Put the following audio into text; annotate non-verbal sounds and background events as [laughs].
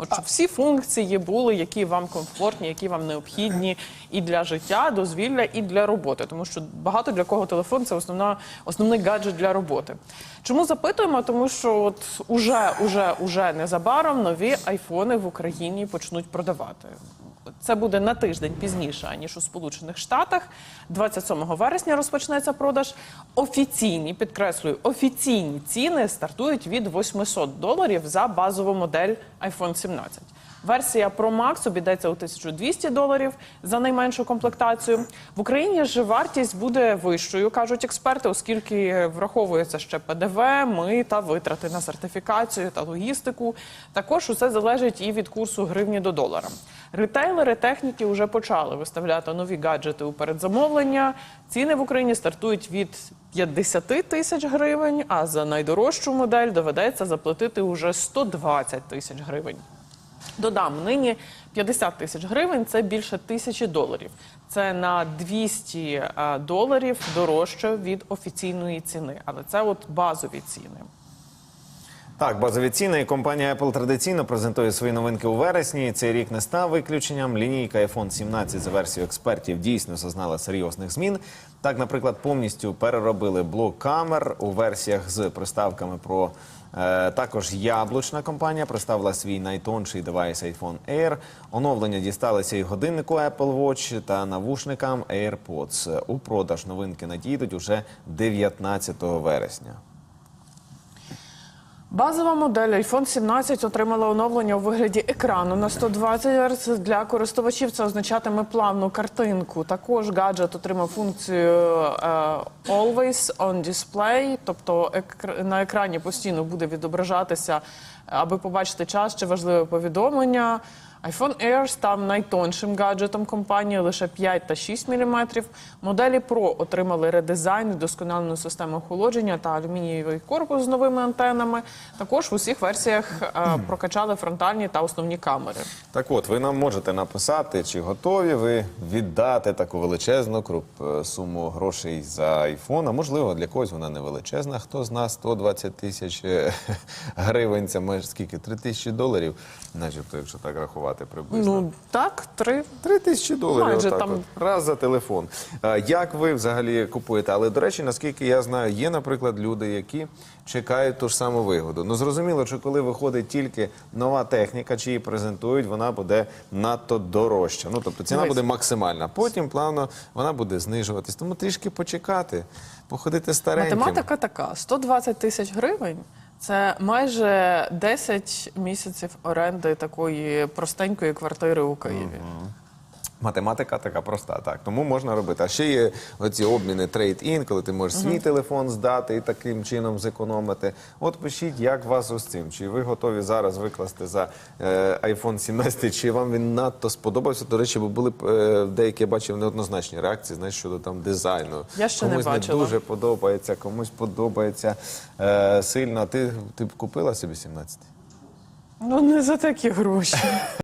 От всі функції були, які вам комфортні, які вам необхідні і для життя, дозвілля, і для роботи. Тому що багато для кого телефон це основна, основний гаджет для роботи. Чому запитуємо? Тому що от уже, уже, уже незабаром нові айфони в Україні почнуть продавати. Це буде на тиждень пізніше ніж у Сполучених Штатах. 27 вересня розпочнеться продаж. Офіційні підкреслюю, офіційні ціни стартують від 800 доларів за базову модель iPhone 17. Версія Pro Max обійдеться у 1200 доларів за найменшу комплектацію. В Україні ж вартість буде вищою, кажуть експерти, оскільки враховується ще ПДВ, ми та витрати на сертифікацію та логістику. Також усе залежить і від курсу гривні до долара. Ретейлери техніки вже почали виставляти нові гаджети у передзамовлення. Ціни в Україні стартують від 50 тисяч гривень, а за найдорожчу модель доведеться заплатити уже 120 тисяч гривень. Додам, нині 50 тисяч гривень це більше тисячі доларів. Це на 200 е, доларів дорожче від офіційної ціни, але це от базові ціни. Так, базові ціни. Компанія Apple традиційно презентує свої новинки у вересні. Цей рік не став виключенням. Лінійка iPhone 17 за версією експертів дійсно зазнала серйозних змін. Так, наприклад, повністю переробили блок камер у версіях з приставками про. Е, також яблучна компанія представила свій найтонший девайс iPhone Air. Оновлення дісталися і годиннику Apple Watch та навушникам AirPods. У продаж новинки надійдуть уже 19 вересня. Базова модель iPhone 17 отримала оновлення у вигляді екрану на 120 Гц. Для користувачів це означатиме плавну картинку. Також гаджет отримав функцію е, Always on Display, тобто на екрані постійно буде відображатися, аби побачити час чи важливе повідомлення. iPhone Air став найтоншим гаджетом компанії лише 5 та 6 мм. Моделі Pro отримали редизайн, досконалену систему охолодження та алюмінієвий корпус з новими антенами. Також в усіх версіях е, прокачали фронтальні та основні камери. Так от, ви нам можете написати, чи готові ви віддати таку величезну круп- е, суму грошей за айфон. А можливо, для когось вона не величезна. Хто з нас 120 тисяч е, [laughs] гривень, це майже скільки? 3 тисячі доларів, начебто, якщо так рахувати приблизно. Ну так, три. Три тисячі доларів Майже отак там. от, раз за телефон. Як ви взагалі купуєте? Але до речі, наскільки я знаю, є, наприклад, люди, які чекають ту ж саму вигоду. Ну зрозуміло, що коли виходить тільки нова техніка, чи її презентують, вона буде надто дорожча. Ну тобто ціна буде максимальна. Потім плавно вона буде знижуватись. Тому трішки почекати, походити стареньким. Математика така: 120 тисяч гривень. Це майже 10 місяців оренди такої простенької квартири у Києві. Математика така проста, так. Тому можна робити. А ще є оці обміни трейд-ін, коли ти можеш свій телефон здати і таким чином зекономити. От пишіть, як вас ось цим. Чи ви готові зараз викласти за е, iPhone 17, чи вам він надто сподобався? До речі, бо були б е, деякі я бачив неоднозначні реакції знаєш, щодо там дизайну. Я ще не комусь бачила. дуже подобається, комусь подобається е, сильно. А ти, ти б купила собі 17? Ну не за такі гроші.